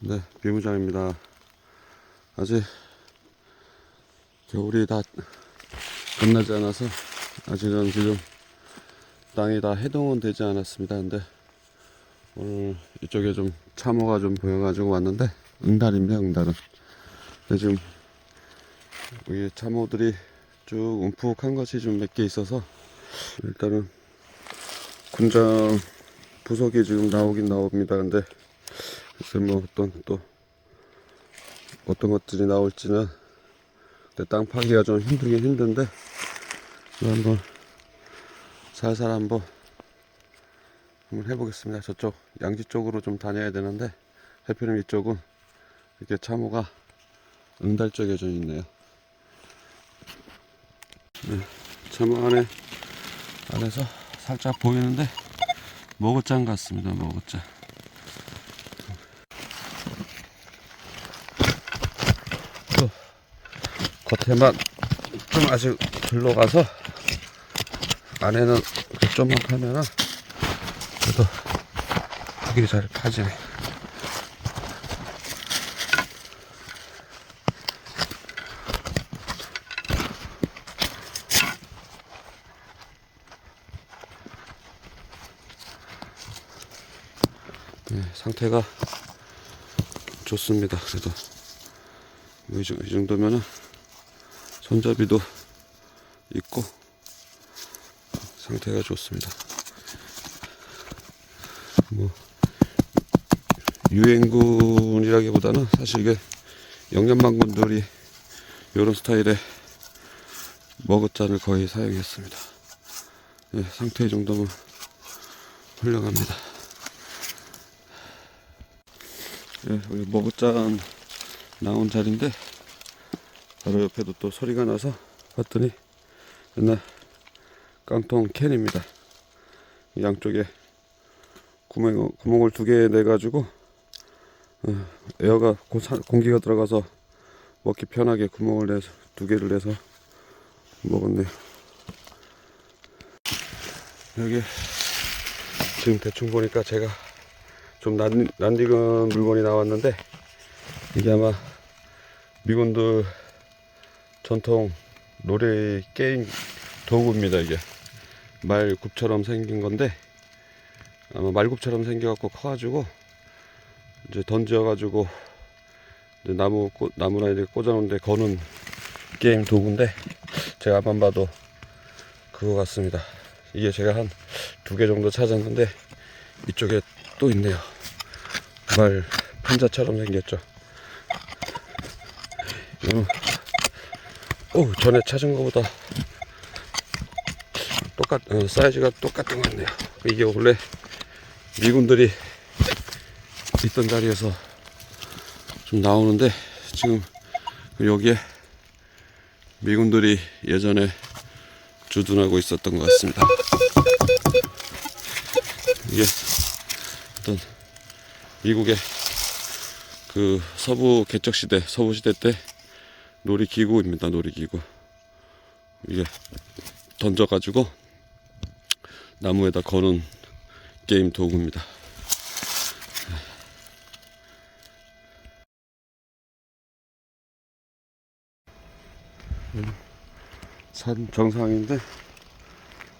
네, 비무장입니다. 아직 겨울이 다 끝나지 않아서 아직은 지금 땅이 다 해동은 되지 않았습니다. 근데 오늘 이쪽에 좀 참호가 좀 보여가지고 왔는데 응달입니다. 응달은. 근데 지금 여기 참호들이 쭉 움푹한 것이 좀 몇 개 있어서 일단은 군장 부석이 지금 나오긴 나옵니다. 근데 글쎄 뭐 어떤 또 어떤 것들이 나올지는 땅 파기가 좀 힘들긴 힘든데 한번 살살 한번 한번 해보겠습니다. 저쪽 양지 쪽으로 좀 다녀야 되는데 해피름 이쪽은 이렇게 참호가 응달 쪽에 좀 있네요. 네, 참호 안에 안에서 살짝 보이는데 머그잔 같습니다. 머그잔. 겉에만 좀 아직 들러가서 안에는 좀만 파면은 그래도 되게 잘 파지네. 네, 상태가 좋습니다. 그래도 이 정도면은 손잡이도 있고 상태가 좋습니다. 뭐 유행군이라기보다는 사실 이게 영년만군들이 이런 스타일의 머그잔을 거의 사용했습니다. 네, 상태 이 정도면 훌륭합니다. 예, 여기 머그잔 나온 자리인데 바로 옆에도 또 소리가 나서 봤더니 옛날 깡통 캔입니다. 이 양쪽에 구멍, 구멍을 두 개 내가지고 어, 에어가 공기가 들어가서 먹기 편하게 구멍을 내서 두 개를 내서 먹었네요. 여기 지금 대충 보니까 제가 좀 난, 낯익은 물건이 나왔는데 이게 아마 미군들 전통 노래 게임 도구입니다 이게 말굽처럼 생긴 건데 아마 말굽처럼 생겨갖고 커가지고 이제 던져가지고 이제 나무 꽃 나무나 이렇게 꽂아놓는데 거는 게임 도구인데 제가 앞만 봐도 그거 같습니다 이게 제가 한 두 개 정도 찾았는데 이쪽에 또 있네요. 말 판자처럼 생겼죠. 오 전에 찾은 것보다 똑같 어, 사이즈가 똑같은 것 같네요. 이게 원래 미군들이 있던 자리에서 좀 나오는데 지금 여기에 미군들이 예전에 주둔하고 있었던 것 같습니다. 이게 어떤 미국의 그 서부 개척 시대, 서부 시대 때 놀이기구입니다. 놀이기구. 이게 던져가지고 나무에다 거는 게임 도구입니다. 산 정상인데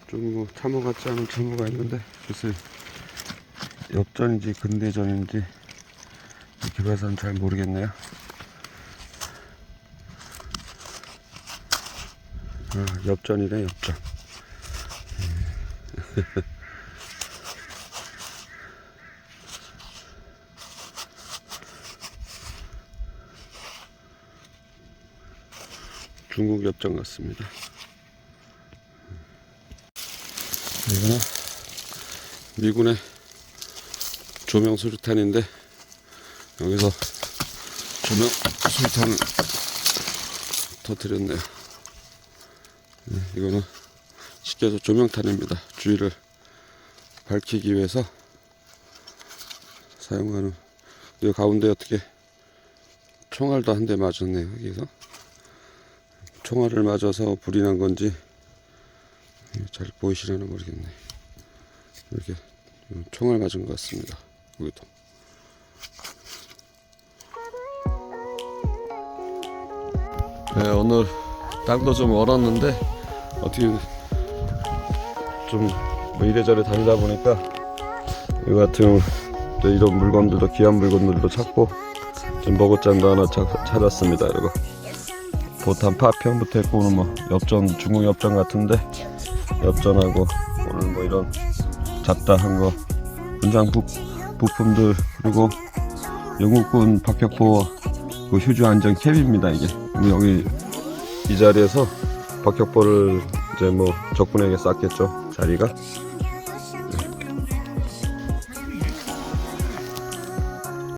좀뭐 참호 같지 않은 참호가 있는데 글쎄 엽전인지 근대전인지 이렇게 봐서는 잘 모르겠네요. 아, 엽전이네 엽전. 중국 엽전 같습니다. 이거는 미군의 조명 수류탄인데 여기서 조명 수류탄을 터뜨렸네요. 이거는 쉽게 해서 조명탄입니다. 주위를 밝히기 위해서 사용하는 이 가운데 어떻게 총알도 한 대 맞았네요. 여기서 총알을 맞아서 불이 난 건지 잘 보이시려나 모르겠네. 이렇게 총알 맞은 것 같습니다. 여기도. 네, 오늘 땅도 좀 얼었는데 어떻게 좀 뭐 이래저래 다니다 보니까 이거 같은 또 이런 물건들도 귀한 물건들도 찾고 좀 먹을잔도 하나 찾- 찾았습니다. 그리고 보탄 파편부터 했고 오늘 뭐 엽전 중국 엽전 같은데 엽전하고 오늘 뭐 이런 잡다한 거 분장 부, 부품들 그리고 영국군 박격포 그 휴주 안전 캡입니다 이게 여기 이 자리에서 박격포를 이제 뭐 적군에게 쐈겠죠 자리가